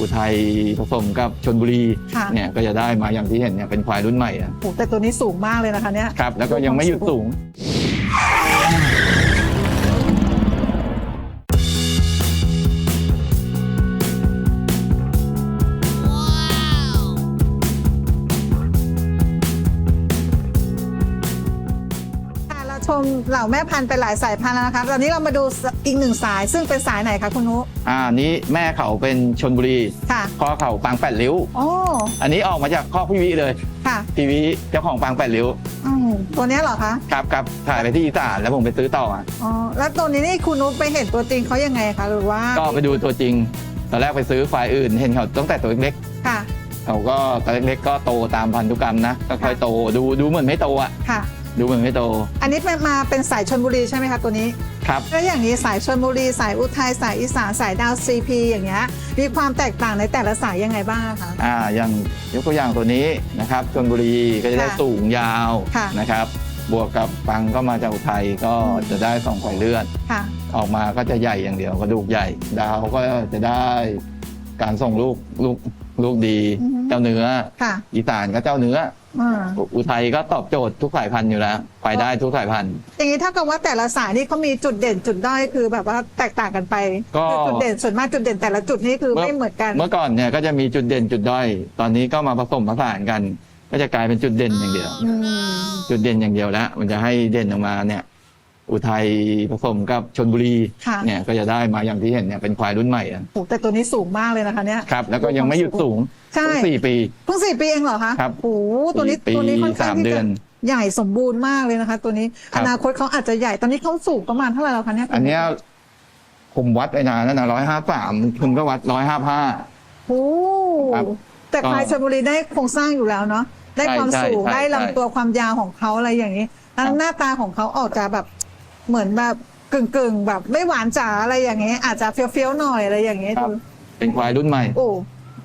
อุทัยผสมกับชนบุรีค่ะ เนี่ยก็จะได้มาอย่างที่เห็นเนี่ยเป็นควายรุ่นใหม่อะโอ้แต่ตัวนี้สูงมากเลยนะคะเนี่ย ครับแล้วก็ยังไม่หยุดสูง มเหล่าแม่พันธุ์ไปหลายสายพันธุ์แล้วนะคะตอนนี้เรามาดูอีกหนึ่งสาย ซึ่งเป็นสายไหนคะคุณนุอ่านี้แม่เขาเป็นชนบุรีค่ะพ่อเขาปางแปดริ้วโอ้อันนี้ออกมาจากข้อกพี่วิเลยค่ะพี่วิเจ้าของปางแปดริ้วอืมตัวเนี้ยเหรอคะครับครับถ่ายไปที่อีสานแล้วผมไปซื้อต่ออะอ๋อแล้วตัวนี้นี่คุณนุไปเห็นตัวจริงเขายังไงคะหรือว่าก็ไปดูตัวจริงตอนแรกไปซื้อควายอื่น เห็นเขาตั้งแต่ตัวเล็กค่ะๆเขาก็ตอนเล็กๆก็โตตามพันธุกรรมนะก็ค่อยโตดูดูเหมือนไม่โตอะค่ะ ดูเหมือนไม่โต อันนี้เป็นมาเป็นสายชนบุรีใช่ไหมคะตัวนี้ ครับ แล้วอย่างนี้สายชนบุรี สายอุทัยสายอีสานสายดาวซีพีอย่างเงี้ยมีความแตกต่างในแต่ละสายยังไงบ้างคะ อ่าอย่างยกตัวอย่างตัวนี้นะครับชนบุรีก็จะได้ค่ะสูงยาวค่ะ นะครับ บวกกับปังก็มาจากอุทัยก็จะได้สองไขเลือด ค่ะออกมาก็จะใหญ่อย่างเดียวกระดูกใหญ่ ดาวก็จะได้การส่งลูกลูกลูกดี อือฮึเจ้าเนื้อค่ะ อีสานก็เจ้าเนื้อ อ่าอุอุทัยก็ตอบโจทย์ทุกสายพันธุ์อยู่แล้ว ไปได้ทุกสายพันธุ์ อย่างนี้เท่ากับว่าแต่ละสายนี่เขามีจุดเด่นจุดด้อยคือแบบว่าแตกต่างกันไปก็ คือจุดเด่นส่วนมากจุดเด่นแต่ละจุดนี่คือไม่เหมือนกัน เมื่อก่อนเนี่ยก็จะมีจุดเด่นจุดด้อย ตอนนี้ก็มาผสมผสานกัน ก็จะกลายเป็นจุดเด่นอย่างเดียว อืมจุดเด่นอย่างเดียวแล้ว มันจะให้เด่นออกมาเนี่ย อุทัยผสมกับชนบุรี ค่ะเนี่ยก็จะได้มาอย่างที่เห็นเนี่ยเป็นควายรุ่นใหม่อะโอ้แต่ตัวนี้สูงมากเลยนะคะเนี่ย ครับ แล้วก็ยังไม่หยุดสูง ใช่เพิ่งสี่ปีเพิ่งสี่ปีเองเหรอคะครับโอ้โหตัวนี้สี่ปีตัวนี้ค่อนข้างสามที่เดืจะอนใหญ่สมบูรณ์มากเลยนะคะ ตัวนี้ครัอบนาคตเขาอาจจะใหญ่ตอนนี้เขาสูงประมาณเท่าไหร่แล้วคะเนี่ยอันเนี้ยผมวัดไปนานแล้วนะร้อยห้าสามคุณก็วัดร้อยห้าห้าโอ้ครับแต่ก็พายชลบุรีได้โครงสร้างอยู่แล้วเนาะได้ใช่ความใช่สูงใช่ได้ใช่ลำตัวความยาวของเขาอะไรอย่างนี้แล้วครับหน้าตาของเขาออกจะแบบเหมือนแบบกึ่งกึ่งๆแบบไม่หวานจ๋าอะไรอย่างนี้ อาจจะเฟี้ยวๆหน่อยอะไรอย่างนี้ครับดูเป็นควายรุ่นใหม่โอ้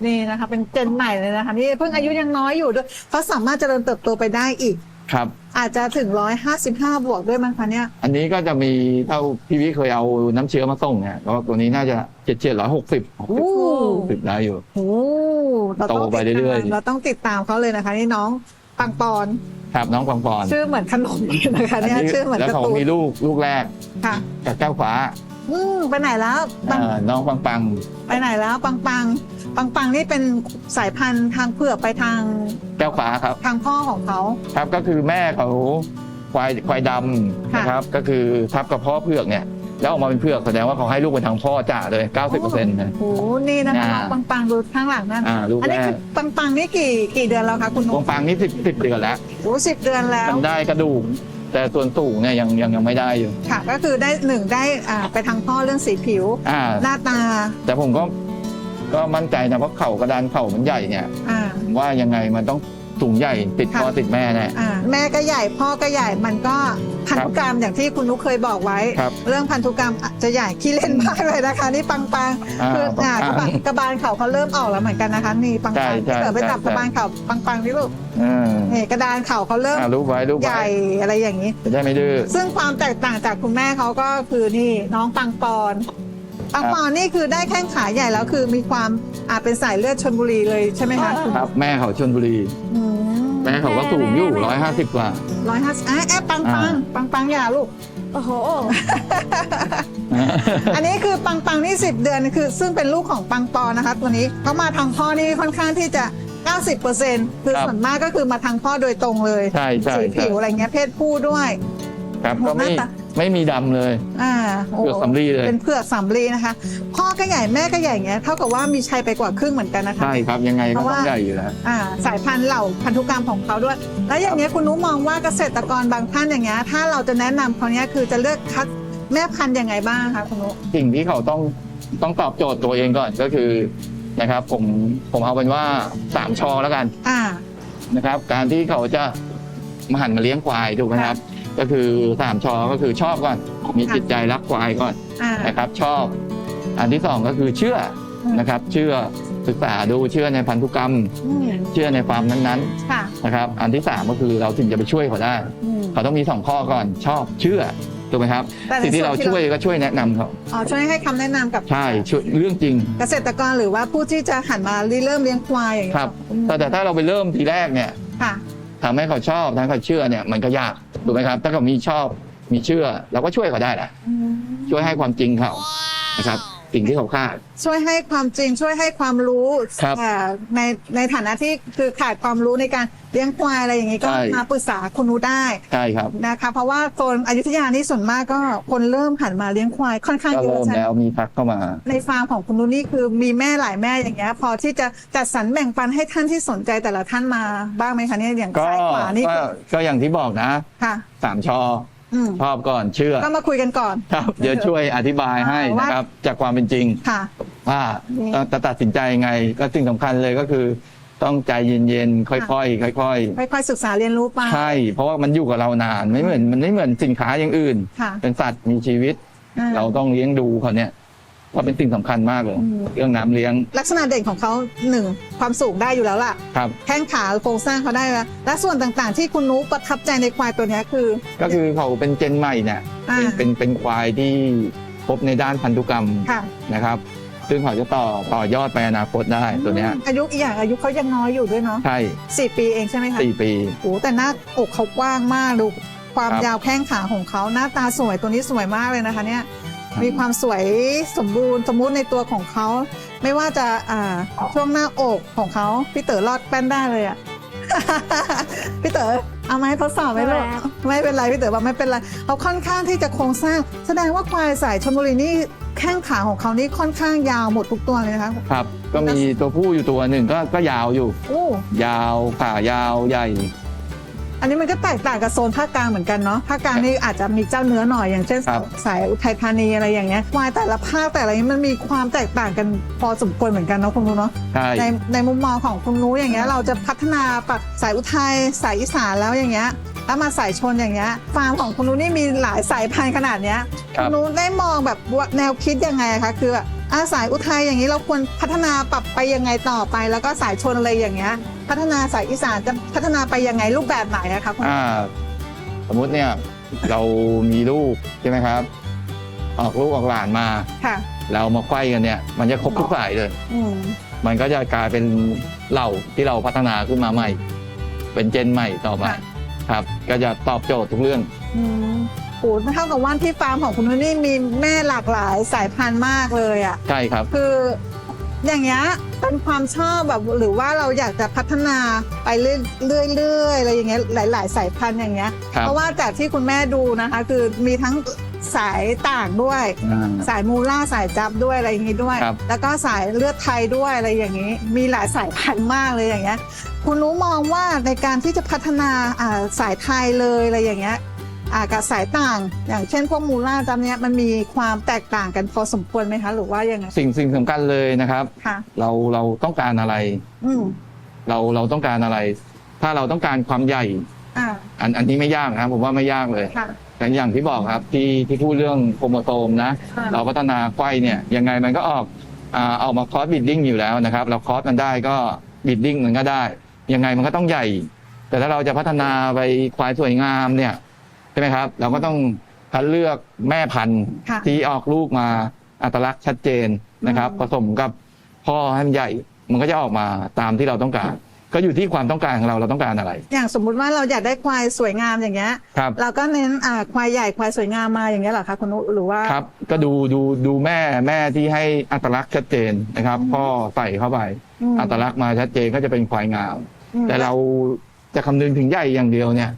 นี่นะคะ เป็นเจนใหม่เลยนะคะนี่เพิ่งอายุยังน้อยอยู่ด้วยเขาสามารถเจริญเติบโตไปได้อีก ครับ อาจจะถึงร้อยห้าสิบห้าบวกด้วยมั้งคะเนี่ยอันนี้ก็จะมีเท่าพี่วิเคยเอาน้ำเชื้อมาส่งเนี่ยก็ตัวนี้น่าจะเจ็ดเจ็ดร้อยหกสิบโอ้สิบได้อยู่โอ้เราต้องโตไปติดเรื่ตาอยมๆ เราต้องติดตามเขาเลยนะคะ นี่น้องปังปอน ครับน้องปังปอนชื่อเหมือนขนมเลยนะคะเนี่ยชื่อเหมือนแล้วการ์เขาตูนมีลูกลูกแรกค่ะกับแก้วฟ้าอืมไปไหนแล้วปังเอ่อน้องปังปังไปไหนแล้วปังปัง ปังปังนี่เป็นสายพันธุ์ทางเผือกไปทางแก้วฟ้าครับ ทางพ่อของเขา ครับก็คือแม่เขาควายควายดำค่ะ นะครับ ก็คือทับกับพ่อเผือกเนี่ย แล้วออกมาเป็นเผือกแสดงว่าเขาให้ลูกเป็นทางพ่อจ่าเลย 90%นะ โอ้โหนี่นะคะอ่า น้องปังปังดูข้างหลังนั่นอ่าลูกอันแรนี้กคือปังปังนี่กี่กี่เดือนแล้วคะคุณนุ๊ปักงปังนี่สิบสิบเดือนแล้วโอ้สิบเดือนแล้วมันได้กระดูก แต่ส่วนสูงเนี่ยยังยังยังไม่ได้อยู่ค่ะ ก็คือได้หนึ่งได้อ่าไปทางพ่อเรื่องสีผิว อ่า หน้าตาแต่ผมก็ ก็มั่นใจนะเพราะเข่ากระดานเข่ามันใหญ่เนี่ยอ่าว่ายังไงมันต้องสูงใหญ่ติดพ่อค่ะติดแม่แน่ อ่าแม่ก็ใหญ่พ่อก็ใหญ่มันก็พันธุกรรมอย่างที่คุณนุ๊กเคยบอกไว้ ครับเรื่องพันธุกรรมอาจจะใหญ่ขี้เล่นมากเลยนะคะ นี่ปังปังอ่าคืออ่าปักงระปับางลกระบาลเขาเขาเริ่มออกแล้วเหมือนกันนะคะนี่ปังใช่ปังใช่เกิดไปจับใช่ กระบาลเขาปังปังนี่ลูกอ่านี่กระดานเขาเขาเริ่มอ่ารูปไว้รูปใหไว้ญ่อะไรอย่างนี้ จะได้ไม่ดื้อซึ่งความแตกต่างจากคุณแม่เขาก็คือนี่น้องปังปอน ปังปอนนี่คือได้แข้งขาใหญ่แล้วคือมีความอาเป็นสายเลือดชนบุรีเลยใช่ไหมคะคุณครับ แม่เขาชนบุรีอืมแม่เขาก็สูงอยู่ร้อยห้าสิบกว่าร้อยห้าสิบแอบปังปังอ่าปังปังอย่าลูกโอ้โห อันนี้คือปังปังนี่สิบเดือนคือ ซึ่งเป็นลูกของปังปอนนะคะตัวนี้เขามาทางพ่อนี่ค่อนข้างที่จะ 90%คือครับส่วนมากก็คือมาทางพ่อโดยตรงเลยใช่ใช่สีใช่ผิวอะไรเงี้ยเพศผู้ด้วยครับก็ไม่หน้าตา ไม่มีดำเลย อ่าโเผือกสำลีเลย เป็นเผือกสำลีนะคะ พ่อก็ใหญ่แม่ก็ใหญ่เงี้ยเท่ากับว่ามีชัยไปกว่าครึ่งเหมือนกันนะคะ ใช่ครับยังไงเพก็ราะต้อว่างใหญ่อยู่แล้ว อ่าสายพันธุ์เหล่าพันธุกรรมของเขาด้วย แล้วอย่างเงี้ยคุณนุ้มองว่าเกษตรกรบางท่านอย่างเงี้ยถ้าเราจะแนะนำเขาเนี้ยคือจะเลือกคัดแม่พันธุ์ยังไงบ้างคะคุณนุ้สิ่งที่เขาต้องต้องตอบโจทย์ตัวเองก่อนก็คือนะครับ ผมผมเอาเป็นว่าสามชอแล้วกันอ่า นะครับ การที่เขาจะมาหันมาเลี้ยงควายถูกไหมครับ ก็คือสามชอก็คือชอบก่อน มีค่ะจิตใจรักควายก่อนอ่านะครับ ชอบ อันที่สองก็คือเชื่ออืมนะครับ เชื่อศึกษาดูเชื่อในพันธุกรรม อืมเชื่อในฟาร์มนั้นค่ะๆนะครับ อันที่สามก็คือเราถึงจะไปช่วยเขาได้ อืมเขาต้องมีสองข้อก่อนชอบเชื่อถูกไหมครับ แต่ในสิ่งที่เราส่วนที่ช่วยเราก็ช่วยแนะนำเขาอ๋อช่วยให้คำแนะนำกับใช่ช่วยเรื่องจริง เกษตรกรหรือว่าผู้ที่จะหันมาเริ่มเลี้ยงควายอย่างคเงี้รัยบแต่แต่ถ้าเราไปเริ่มทีแรกเนี่ย ค่ะ ทำให้เขาชอบทำให้เขาเชื่อเนี่ยมันก็ยากถูกไหมครับ ถ้าเขามีชอบมีเชื่อเราก็ช่วยเขาได้แหละช่วยให้ความจริงเขานะครับสิ่งที่เขาคาดช่วยให้ความจริงช่วยให้ความรู้ครับอ่าในในฐานะที่คือขาดความรู้ในการ เลี้ยงควายอะไรอย่างนี้ก็ใช่ มาปรึกษาคุณนุได้ใช่ครับ นะคะ เพราะว่าโซนอยุธยานี่ส่วนมากก็คนเริ่มหันมาเลี้ยงควายค่อนข้างก็เยอะเริ่มใช่ไหม แล้วมีทักเข้ามา ในฟาร์มของคุณนุนี่คือมีแม่หลายแม่อย่างเงี้ยพอที่จะจัดสรรแบ่งปันให้ท่านที่สนใจแต่ละท่านมาบ้างไหมคะเนี่ยอย่างก็ซ้ายขวานี่ก็คือก็อย่างที่บอกนะค่ะ สามชออืมชอบก่อนเชื่อก็มาคุยกันก่อน ครับเดี๋ยวช่วยอธิบายให้ว่า นะครับจากความเป็นจริงค่ะ ว่านี่จะตัดสินใจยังไงก็สิ่งสำคัญเลยก็คือ ต้องใจเย็นๆค่อยๆค่อยค่อยๆศึกษาเรียนรู้ไป ๆ ใช่ เพราะว่ามันอยู่กับเรานานไม่เหมือนมันไม่เหมือนสินค้าอย่างอื่น ค่ะเป็นสัตว์มีชีวิต อ่เราต้องเลี้ยงดูเขาเนี่ยว่าเป็นสิ่งสำคัญมากเลย อืม เรื่องน้ำเลี้ยงลักษณะเด่นของเขาหนึ่งความสูงได้อยู่แล้วล่ะ ครับ แข้งขาโครงสร้างเขาได้แล้ว และส่วนต่างๆ ที่คุณนุประทับใจในควายตัวเนี้ยคือ ก็คือเขาเป็นเจนใหม่เนี่ยอ่า เป็นเป็นเป็นควายที่พบในด้านพันธุกรรมค่ะ นะครับ ซึ่งเขาจะต่อต่อยอดไปอนาคตได้ตัวเนี้ยอายุอีกอย่างอายุเขายังน้อยอยู่ด้วยเนาะใช่สี่ปีเองใช่ไหมคะสี่ปีโอ้แต่หน้าอกเขากว้างมากดูความครับยาวแข้งขาของเขาหน้าตาสวยตัวนี้สวยมากเลยนะคะเนี่ยครับมีความสวยสมบูรณ์สมมุติในตัวของเขา ไม่ว่าจะอ่าช่วงหน้าอกของเขาพี่เต๋อรอดแป้นได้เลยอะพี่เต๋อเอาไหมทดสอบไหมลูกไม่ไม่เป็นไรพี่เต๋อบอกไม่เป็นไรเขาค่อนข้างที่จะโครงสร้าง แสดงว่าควายสายชลบุรีนี่ แข้งขาของเขานี่ค่อนข้างยาวหมดทุกตัวเลยนะคะครับ ก็มีตัวผู้อยู่ตัวหนึ่งก็ก็ยาวอยู่ โอ้ยาวขายาวใหญ่ อันนี้มันก็แตกต่างกับโซนภาคกลางเหมือนกันเนาะภาคกลางนี่อาจจะมีเจ้าเนื้อหน่อยอย่างเช่นครับ สายอุทัยธานีอะไรอย่างเงี้ยควายแต่ละภาคแต่ละนี้มันมีความแตกต่างกันพอสมควรเหมือนกันเนาะคุณรู้เนาะ ใช่ ในในมุมมองของคุณรู้อย่างเงี้ยเราจะพัฒนาปักสายอุทัยสายอีสานแล้วอย่างเงี้ย แล้วมาสายชนอย่างเงี้ยฟาร์มของคุณรู้นี่มีหลายสายพันธุ์ขนาดเนี้ยครัคุบณรู้ได้มองแบบว่าแนวคิดยังไงอะคะคืออาสายอุทัยอย่างนี้เราควรพัฒนาปรับไปยังไงต่อไป แล้วก็สายชนอะไรอย่างเงี้ย พัฒนาสายอีสานจะพัฒนาไปยังไงรูปแบบไหนอะคะคุณอ่า สมมุติเนี่ย เรามีลูกใช่ไหมครับ ออกลูกออกหลานมา ค่ะเรามาไขว้กันเนี่ย มันจะครบทุกสายเลย อืมมันก็จะกลายเป็นเหล่าที่เราพัฒนาขึ้นมาใหม่ เป็นเจนใหม่ต่อไปค่ะ ครับ ก็จะตอบโจทย์ทุกเรื่อง อืมโอ้เท่ากับว่าที่ฟาร์มของคุณนุ้ยนี่มีแม่หลากหลายสายพันธุ์มากเลยอะใช่ครับ คืออย่างเงี้ยเป็นความชอบแบบหรือว่าเราอยากจะพัฒนาไปเรื่อยๆเรื่อยๆอะไรอย่างเงี้ยหลาย ๆ สายพันธุ์อย่างเงี้ย ครับ เพราะว่าจากที่คุณแม่ดูนะคะ คือมีทั้งสายต่างด้วย อ่า สายมูล่าสายจับด้วยอะไรอย่างงี้ด้วย ครับ แล้วก็สายเลือดไทยด้วยอะไรอย่างนี้ มีหลายสายพันธุ์มากเลยอย่างเงี้ย คุณรู้มองว่าในการที่จะพัฒนาอ่าสายไทยเลยอะไรอย่างเงี้ยอ่ากับสายต่าง อย่างเช่นพวกมูล่าจับเนี้ยมันมีความแตกต่างกันพอสมควรไหมคะ หรือว่ายังไงสิ่งสิ่งสำคัญเลยนะครับค่ะเราเราต้องการอะไรอืมเราเราต้องการอะไร ถ้าเราต้องการความใหญ่อ่าอันอันนี้ไม่ยากนะครับผมว่าไม่ยากเลยค่ะแต่อย่างที่บอกครับที่ที่พูดเรื่องโครโมโซมนะอ่าเราพัฒนาไขว้เนี่ยยังไงมันก็ออกอ่าออกมาคอสบิดดิ้งอยู่แล้วนะครับ เราคอสมันได้ก็บิดดิ้งมันก็ได้ ยังไงมันก็ต้องใหญ่ แต่ถ้าเราจะพัฒนาไปควายสวยงามเนี่ยใช่ไหมครับ เราก็ต้องคัดเลือกแม่พันธุ์ค่ะ ที่ออกลูกมาอัตลักษณ์ชัดเจนนะครับอืมผสมกับพ่อให้มันใหญ่ มันก็จะออกมาตามที่เราต้องการ ก็อยู่ที่ความต้องการของเราเราต้องการอะไรอย่างสมมุติว่าเราอยากได้ควายสวยงามอย่างเงี้ย ครับ เราก็เน้นอ่าควายใหญ่ควายสวยงามมาอย่างเงี้ยเหรอคะคุณนุหรือว่า ครับ ก็ดูดูดูแม่แม่ที่ให้อัตลักษณ์ชัดเจนนะครับ พ่อใส่เข้าไปมอัตลักษณ์มาชัดเจนก็จะเป็นควายงามอืม แต่เราจะคำนึงถึงใหญ่อย่างเดียวเนี่ย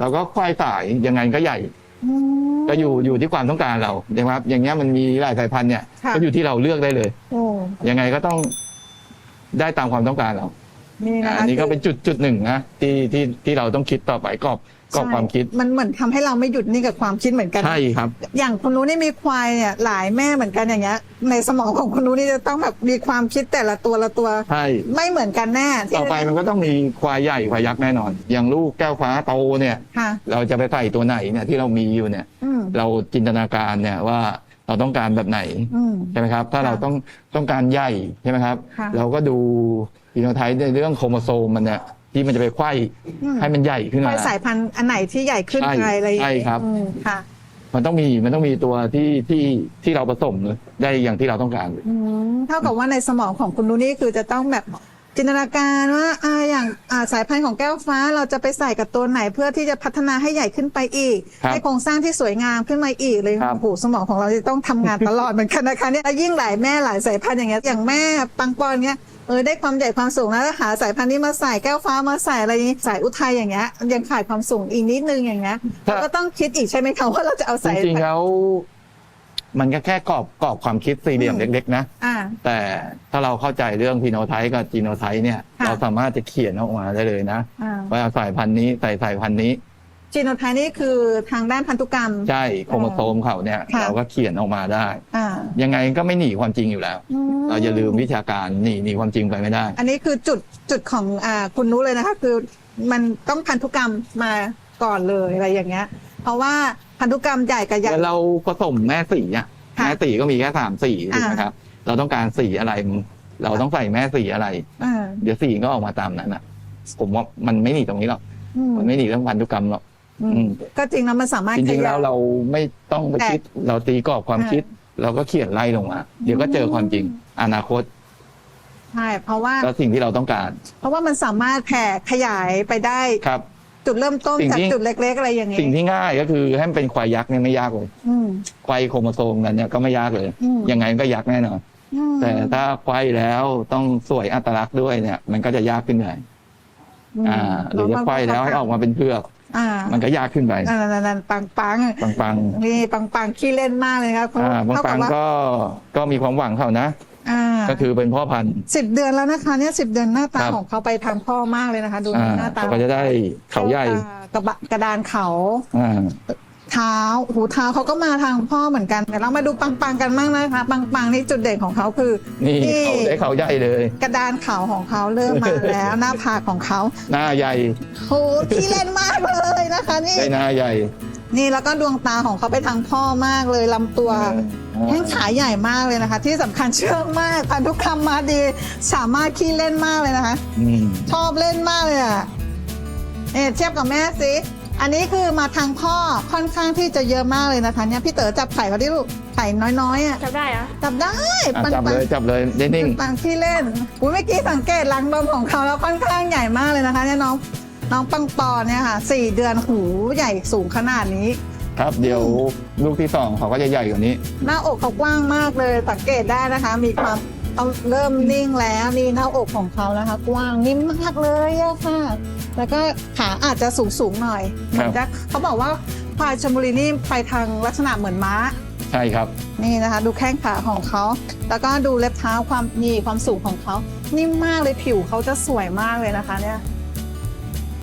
เราก็ควายสายยังไงก็ใหญ่อืมก็อยู่อยู่ที่ความต้องการเรานะครับ อย่างเงี้ยมันมีหลายสายพันธุ์เนี่ย ค่ะ ก็อยู่ที่เราเลือกได้เลยโอ้ยังไงก็ต้องได้ตามความต้องการเรานี่นะคะอันนี้ก็คือเป็นจุดจุดหนึ่งนะที่ที่ที่เราต้องคิดต่อไปกรอบ กรอบใช่ความคิด มันเหมือนทำให้เราไม่หยุดนิ่งกับความคิดเหมือนกัน ใช่ครับ อย่างคุณนุ้นี่มีควายเนี่ยหลายแม่เหมือนกันอย่างเงี้ย ในสมองของคุณนุ้นี่จะต้องแบบมีความคิดแต่ละตัวละตัว ใช่ ไม่เหมือนกันแน่ที่ต่อไปมันก็ต้องมีควายใหญ่ควายยักษ์แน่นอน อย่างลูกแก้วฟ้าโตเนี่ยค่ะเราจะไปใส่ตัวไหนเนี่ยที่เรามีอยู่เนี่ยอืมเราจินตนาการเนี่ยว่าเราต้องการแบบไหนอืมใช่ไหมครับ ถ้าค่ะเราต้องต้องการใหญ่ใช่ไหมครับค่ะเราก็ดูฟีโนไทป์ในเรื่องโครโมโซมมันเนี่ย ที่มันจะไปไขว้อืม ให้มันใหญ่ขึ้นความายสายพันธุ์อันไหนที่ใหญ่ขึ้นใช่ไปอะไรอย่างใช่เงี้ยครับ อืมค่ะมันต้องมีมันต้องมีตัวที่ที่ที่เราผสมได้อย่างที่เราต้องการ อืมเท่ากับว่าในสมองของคุณนุนี่คือจะต้องแบบจินตนาการว่าอ่าอย่างอ่าสายพันธุ์ของแก้วฟ้าเราจะไปใส่กับตัวไหนเพื่อที่จะพัฒนาให้ใหญ่ขึ้นไปอีก ครับให้โครงสร้างที่สวยงามขึ้นมาอีกเลยครับ โอ้โหสมองของเราจะต้องทำงานตลอดเหมือนกันนะคะเนี่ยแล้วยิ่งหลายแม่หลายสายพันธุ์อย่างเงี้ยอย่างแม่ปังปอนเนี้ย เออได้ความใหญ่ความสูงแล้วหาสายพันธุ์นี้มาใส่แก้วฟ้ามาใส่อะไรอย่างงี้สายอุทัยอย่างเงี้ยยังขาดความสูงอีกนิดนึงอย่างเงี้ยถ้าเราก็ต้องคิดอีกใช่ไหมคะว่าเราจะเอาจสายริงๆแล้ว มันก็แค่กรอบกรอบความคิดสี่เหลี่ยมอืมเล็กๆนะ อ่า แต่ถ้าเราเข้าใจเรื่องพีโนไทป์กับจีโนไทป์เนี่ย ค่ะ เราสามารถจะเขียนออกมาได้เลยนะ อ่า ว่าสายพันธุ์นี้ใส่สายพันธุ์นี้ จีโนไทป์นี่คือทางด้านพันธุกรรม ใช่โครโมโซมเขาเนี่ยค่ะ เราก็เขียนออกมาได้ อ่ายังไงก็ไม่หนีความจริงอยู่แล้ว อืมเราอย่าลืมวิชาการหนีหนีความจริงไปไม่ได้ อันนี้คือจุดจุดของอ่าคุณนุเลยนะคะ คือมันต้องพันธุกรรมมาก่อนเลยอะไรอย่างเงี้ย เพราะว่าพันธุกรรมใหญ่กับใหญ่แล้วเราผสมแม่สีอะค่ะแม่สีก็มีแค่สามสีถูกไหมอ่า ครับ เราต้องการสีอะไร เราต้องใส่แม่สีอะไร อ่าเดี๋ยวสีก็ออกมาตามนั้นอะผมว่ามันไม่หนีตรงนี้หรอกอืมมันไม่หนีเรื่องพันธุกรรมหรอกอืมอืม ก็จริงแล้วมันสามารถจริงๆขยยแล้วเราไม่ต้องไปคิด เราตีกรอบความอ่าคิด เราก็เขียนไล่ลงมาเดี๋ยวก็เจอความจริง อนาคตใช่เพราะว่าก็สิ่งที่เราต้องการ เพราะว่ามันสามารถแผ่ขยายไปได้ครับ จุดเริ่มต้นสิ่งจากที่จุดเล็ก ๆ อะไรอย่างเงี้สิ่งยที่ง่ายก็คือให้มันเป็นควายยักษ์เนี่ยไม่ยากเลยอืมควายโครโมโซมกันเนี่ยก็ไม่ยากเลยอืมยังไงมันก็ยักษ์แน่นอนอืมแต่ถ้าควายแล้วต้องสวยอัตลักษณ์ด้วยเนี่ย มันก็จะยากขึ้นหน่อยมอ่า หรือจะควายแล้วให้ออกมาเป็นเพือก อ่ามันก็ยากขึ้นไปนั่นๆๆปังปังปังๆนี่ปังปังๆขี้เล่นมากเลยครับๆอ่าบางเท่าปักับงว่าก็ก็มีความหวังเขานะอ่าก็คือเป็นพ่อพันธุ์สิบเดือนแล้วนะคะเนี่ยสิบเดือนหน้าตาครับของเขาไปทางพ่อมากเลยนะคะ ดูอ่าหน้าตาเขาก็จะได้เขาใหญ่กระบะกระดานเขาอ่า เท้าหูเท้าเขาก็มาทางพ่อเหมือนกันเดี๋ยวเรามาดูปังปังๆกันบ้างนะคะปังปังๆนี่จุดเด่นของเขาคือนี่นี่เขาได้เขาใหญ่เลย กระดานเขาของเขาเริ่มมาแล้วหน้าผากของเขาหน้าใหญ่โหที่เล่นมากเลยนะคะนี่ได้หน้าใหญ่ นี่แล้วก็ดวงตาของเขาไปทางพ่อมากเลยลำตัวอ่าแข้งขาใหญ่มากเลยนะคะ ที่สำคัญเชื่องมากพันธุกรรมมาดี สามารถขี้เล่นมากเลยนะคะอืมชอบเล่นมากเลยอะเนี่ยเทียบกับแม่สิ อันนี้คือมาทางพ่อค่อนข้างที่จะเยอะมากเลยนะคะเนี่ยพี่เต๋อจับไข่เขาดิลูกไข่น้อยๆอะจำได้เหรอจับได้อะปันจับปัเลยจับเลยได้นิ่งปังที่เล่นอุ้ยเมื่อกี้สังเกตรังนมของเขาแล้วค่อนข้างใหญ่มากเลยนะคะเนี่ยน้องน้องปังปอนเนี่ยค่ะสี่เดือนหูใหญ่สูงขนาดนี้ครับ เดี๋ยวลูกที่สองเขาก็จะใหญ่กว่านี้ หน้าอกเขากว้างมากเลยสังเกตได้นะคะ มีความ เอาเริ่มนิ่งแล้วนี่หน้าอกของเขานะคะกว้างนิ่มมากเลยอะค่ะ แล้วก็ขาอาจจะสูงสูงๆหน่อยเหมือนจะเขาบอกว่าควายชลบุรีนี่ไปทางลักษณะเหมือนม้า ใช่ครับ นี่นะคะ ดูแข้งขาของเขา แล้วก็ดูเล็บเท้าความนี่ความสูงของเขา นิ่มมากเลยผิวเขาจะสวยมากเลยนะคะเนี่ย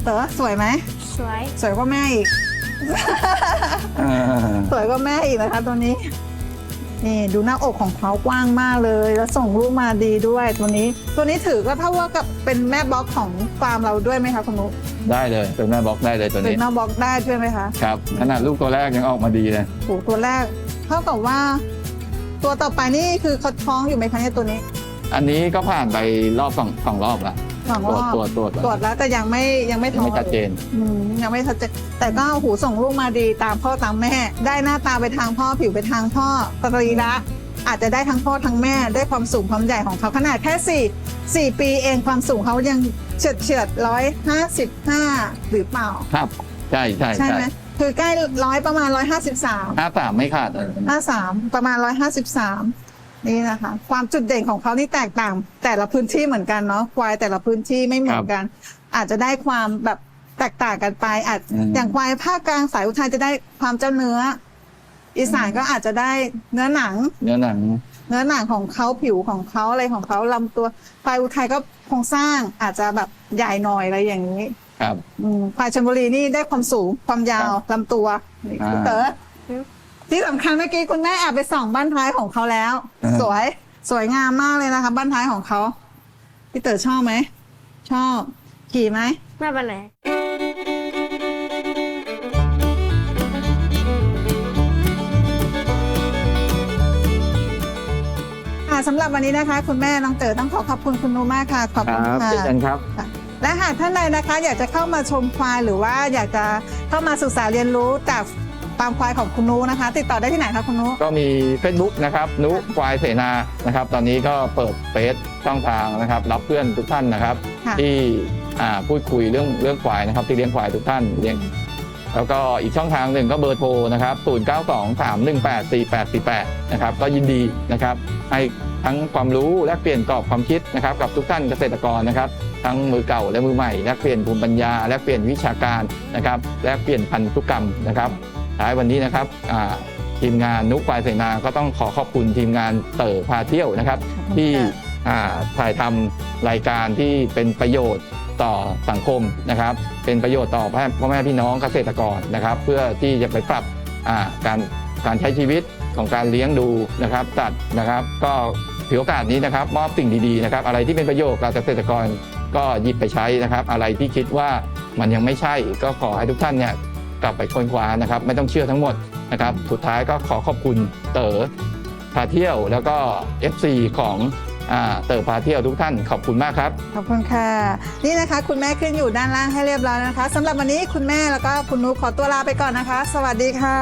เต๋อสวยไหมสวย สวยกว่าแม่อีกอ่าสวยกว่าแม่อีกนะคะตัวนี้ นี่ดูหน้าอกของเขากว้างมากเลย แล้วส่งลูกมาดีด้วยตัวนี้ ตัวนี้ถือก็เท่าว่ากับเป็นแม่บล็อกของฟาร์มเราด้วยไหมคะคุณนุได้เลยเป็นแม่บล็อกได้เลยตัวเป็นนี้แม่บล็อกได้ด้วยไหมคะครับขนาดลูกตัวแรกยังออกมาดีเลยโหตัวแรก เท่ากับว่า ตัวต่อไปนี่คือเขาท้องอยู่ไหมคะเนี่ยตัวนี้ อันนี้ก็ผ่านไปรอบสองสองรอบละ สองตรรวจอบตรวจตรวจตรวจแล้วแต่ยังไม่ยังไม่ท้องไม่ชัดเจน อืมยังไม่ชัดเจนแต่ก็หูส่งลูกมาดีตามพ่อตามแม่ ได้หน้าตาไปทางพ่อผิวไปทางพ่อสรีระอาจจะได้ทั้งพ่อทั้งแม่ได้ความสูงความใหญ่ของเขาขนาดแค่สี่สี่ปีเองความสูงเขายังเฉียดเฉียดร้อยห้าสิบห้าหรือเปล่า ครับ ใช่ใช่ใช่ใช่ไหมคือใกล้ร้อยประมาณร้อยห้าสิบสาม ห้าสามไม่ขาดเลยห้าสามประมาณร้อยห้าสิบสาม นี่นะคะ ความจุดเด่นของเขานี่แตกต่าง แต่ละพื้นที่เหมือนกันเนาะควายแต่ละพื้นที่ไม่เหมือนกัน อาจจะได้ความแบบแตกต่างกันไปอาจอย่างควายภาคกลางสายอุทัยจะได้ความเจ้าเนื้อ อีสานก็อาจจะได้เนื้อหนัง เนื้อหนัง เนื้อหนังของเขาผิวของเขาอะไรของเขาลำตัวควายอุทัยก็โครงสร้างอาจจะแบบใหญ่หน่อยอะไรอย่างนี้ ครับอืมควายชลบุรีนี่ได้ความสูงความยาวลำตัวนี่อ่าคุณเต๋อ ที่สำคัญเมื่อกี้คุณแม่แอบไปส่องบ้านท้ายของเขาแล้ว อ่า สวยสวยงามมากเลยนะคะ บ้านท้ายของเขาพี่เต๋อชอบไหมชอบ ขี่ไหม ไม่เป็นไรค่ะสำหรับวันนี้นะคะ คุณแม่น้องเต๋อต้องขอขอบคุณคุณนุมากค่ะ ขอบคคุณรับค่ะ เช่นกันครับ และหากท่านใดนะคะ อยากจะเข้ามาชมควายหรือว่าอยากจะเข้ามาศึกษาเรียนรู้จาก ฟาร์มควายของคุณนุนะคะ ติดต่อได้ที่ไหนคะคุณนุ ก็มี Facebook นะครับนุควายเสนานะครับ ตอนนี้ก็เปิดเฟซช่องทางนะครับ รับเพื่อนทุกท่านนะครับ ค่ะ ที่อ่าพูดคุยเรื่องเรื่องควายนะครับ ที่เลี้ยงควายทุกท่านเลี้ยงแล้วก็อีกช่องทางหนึ่งก็เบอร์โทรนะครับ0 9 2 3 1 8 4 8 4 8นะครับก็ยินดีนะครับ ให้ทั้งความรู้และเปลี่ยนกรอบความคิดนะครับ กับทุกท่านเกษตรกรนะครับ ทั้งมือเก่าและมือใหม่แลกเปลี่ยนภูมิปัญญาแลกเปลี่ยนวิชาการนะครับแลกเปลี่ยนพันธุกรรมนะครับ ท้ายวันนี้นะครับอ่าทีมงานนุกควายเสนาก็ต้องขอขอบคุณทีมงานเต๋อพาเที่ยวนะครับ ที่อ่าถ่ายทำรายการที่เป็นประโยชน์ต่อสังคมนะครับ เป็นประโยชน์ต่อพ่อพ่อแม่พี่น้องเกษตรกรนะครับ เพื่อที่จะไปปรับอ่าการการใช้ชีวิตของการเลี้ยงดูนะครับสัตว์นะครับ ก็ถือโอกาสนี้นะครับ มอบสิ่งดีๆนะครับ อะไรที่เป็นประโยชน์กับเกษตรกรก็หยิบไปใช้นะครับ อะไรที่คิดว่ามันยังไม่ใช่ก็ขอให้ทุกท่านเนี่ย กลับไปค้นคว้านะครับ ไม่ต้องเชื่อทั้งหมดนะครับ สุดท้ายก็ขอขอบคุณเต๋อพาเที่ยวแล้วก็ FC ของเติร์พาเที่ยวทุกท่านขอบคุณมากครับ ขอบคุณค่ะ นี่นะคะคุณแม่ขึ้นอยู่ด้านล่างให้เรียบร้อยนะคะสำหรับวันนี้คุณแม่แล้วก็คุณนุขอตัวลาไปก่อนนะคะ สวัสดีค่ะ